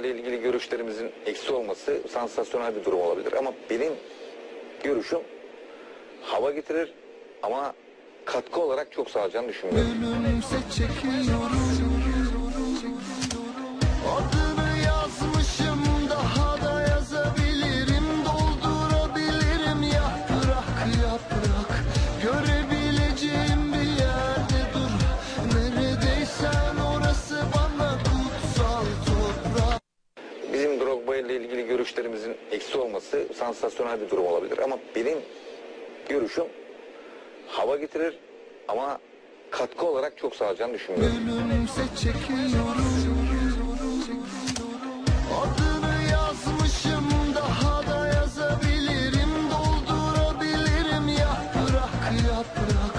ile ilgili görüşlerimizin eksi olması sansasyonel bir durum olabilir. Ama benim görüşüm hava getirir ama katkı olarak çok sağlayacağını düşünmüyorum. Türklerle ilgili görüşlerimizin eksi olması sansasyonel bir durum olabilir. Ama benim görüşüm hava getirir ama katkı olarak çok sağlayacağını düşünmüyorum. Yaprak.